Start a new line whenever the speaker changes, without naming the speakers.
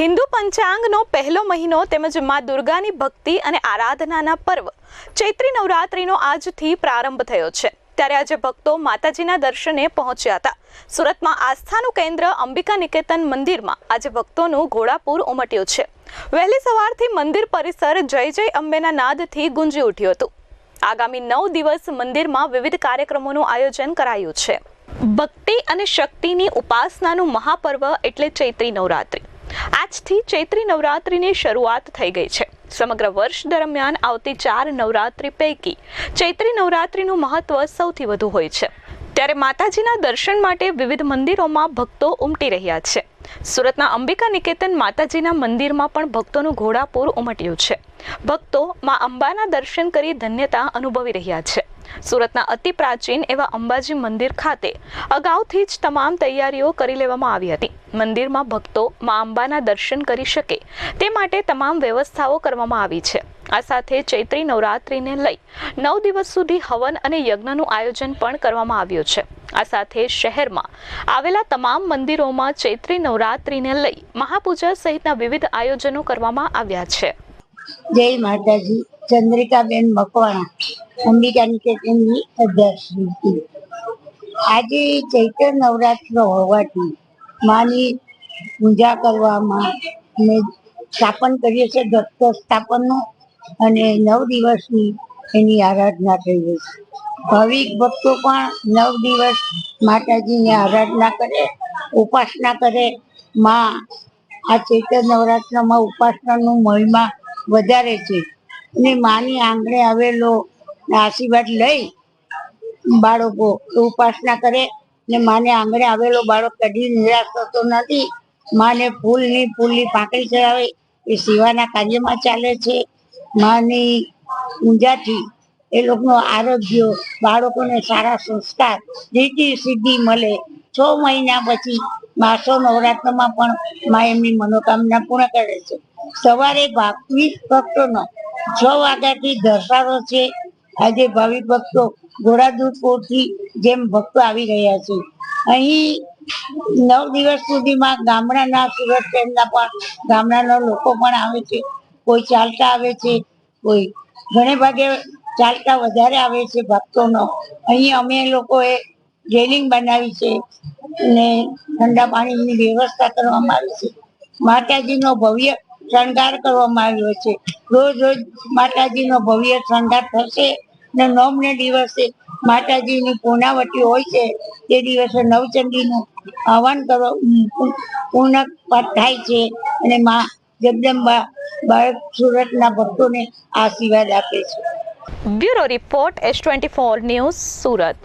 હિન્દુ પંચાંગનો પહેલો મહિનો તેમજ મા દુર્ગાની ભક્તિ અને આરાધનાના પર્વ ચૈત્રી નવરાત્રિનો આજથી પ્રારંભ થયો છે. ત્યારે આજે ભક્તો માતાજીના દર્શને પહોંચ્યા હતા. સુરતમાં આસ્થાનું કેન્દ્ર અંબિકા નિકેતન મંદિરમાં આજે ભક્તોનું ઘોડાપૂર ઉમટ્યું છે. વહેલી સવારથી મંદિર પરિસર જય જય અંબેના નાદથી ગુંજી ઉઠ્યું હતું. આગામી નવ દિવસ મંદિરમાં વિવિધ કાર્યક્રમોનું આયોજન કરાયું છે. ભક્તિ અને શક્તિની ઉપાસનાનું મહાપર્વ એટલે ચૈત્રી નવરાત્રિ. આજથી ચૈત્રી નવરાત્રિની શરૂઆત થઈ ગઈ છે. સમગ્ર વર્ષ દરમિયાન આવતી ચાર નવરાત્રિ પૈકી ચૈત્રી નવરાત્રિનું મહત્વ સૌથી વધુ હોય છે. ત્યારે માતાજીના દર્શન માટે વિવિધ મંદિરોમાં ભક્તો ઉમટી રહ્યા છે. સુરતના અંબિકા નિકેતન માતાજીના મંદિરમાં પણ ભક્તોનું ઘોડાપૂર ઉમટ્યું છે. ભક્તો મા અંબાના દર્શન કરી ધન્યતા અનુભવી રહ્યા છે. સુરતના અતિ પ્રાચીન એવા અંબાજી મંદિર ખાતે અગાઉથી જ તમામ તૈયારીઓ કરી લેવામાં આવી હતી. મંદિરમાં ભક્તો મા અંબાના દર્શન કરી શકે તે માટે તમામ વ્યવસ્થાઓ કરવામાં આવી છે. આ સાથે ચૈત્રી નવરાત્રિને લઈ નવ દિવસ સુધી હવન અને યજ્ઞનું આયોજન પણ કરવામાં આવ્યું છે. આ સાથે શહેરમાં આવેલા તમામ મંદિરોમાં ચૈત્રી નવરાત્રિને લઈ મહાપૂજા સહિતના વિવિધ આયોજનો કરવામાં આવ્યા છે.
જય માતાજી. ચંદ્રિકાબેન મકવાણા અંબિકા નિકેતનની અધ્યક્ષ આજે ચૈત્ર નવરાત્ર હોવાથી માની પૂજા કરવામાં અને સ્થાપન કરીએ છીએ, દત્ત સ્થાપનનું, અને નવ દિવસની એની આરાધના કરીએ છીએ. ભાવિક ભક્તો પણ નવ દિવસ માતાજીની આરાધના કરે, ઉપાસના કરે. માં આ ચૈત્ર નવરાત્રમાં ઉપાસનાનું મહિમા વધારે છે. અને માની આંગણે આવેલો આશીર્વાદ લઈ બાળકો ઉપાસના કરે ને માને આંગણે આવેલો બાળક કદી નિરાશ થતો નથી. માને ફૂલની ફૂલની પાંખડી ચડાવે એ સેવાના કાર્યમાં ચાલે છે. માની ઊંઝાથી એ લોકોનું આરોગ્ય, બાળકોને સારા સંસ્કાર, રીતિ સિદ્ધિ મળે. છ મહિના પછી માસો નવરાત્રમાં પણ મા એમની મનોકામના પૂર્ણ કરે છે. સવારે વીસ ભક્તોનો છ વાગ્યાથી દર્શારો છે. આજે ભાવિક ભક્તો ઘોડાદૂરપુરથી જેમ ભક્તો આવી રહ્યા છે. અહીં નવ દિવસ સુધીમાં ગામડાના સુરત શહેરના પણ ગામડાના લોકો પણ આવે છે. કોઈ ચાલતા આવે છે, કોઈ ઘણે ભાગે ચાલતા વધારે આવે છે ભક્તોનો. અહીં અમે લોકોએ રેલિંગ બનાવી છે અને ઠંડા પાણીની વ્યવસ્થા કરવામાં આવી છે. માતાજીનો ભવ્ય શણગાર કરવામાં આવ્યો છે. રોજ રોજ માતાજીનો ભવ્ય શણગાર થશે ને નવમને દિવસે માતાજીની પૂર્ણાવટી હોય છે. તે દિવસે નવચંડીનું આહવાન કરવા પૂર્ણ થાય છે અને માં જગદંબા બાળક સુરતના ભક્તોને આશીર્વાદ આપે છે.
Bureau report S twenty four news Surat.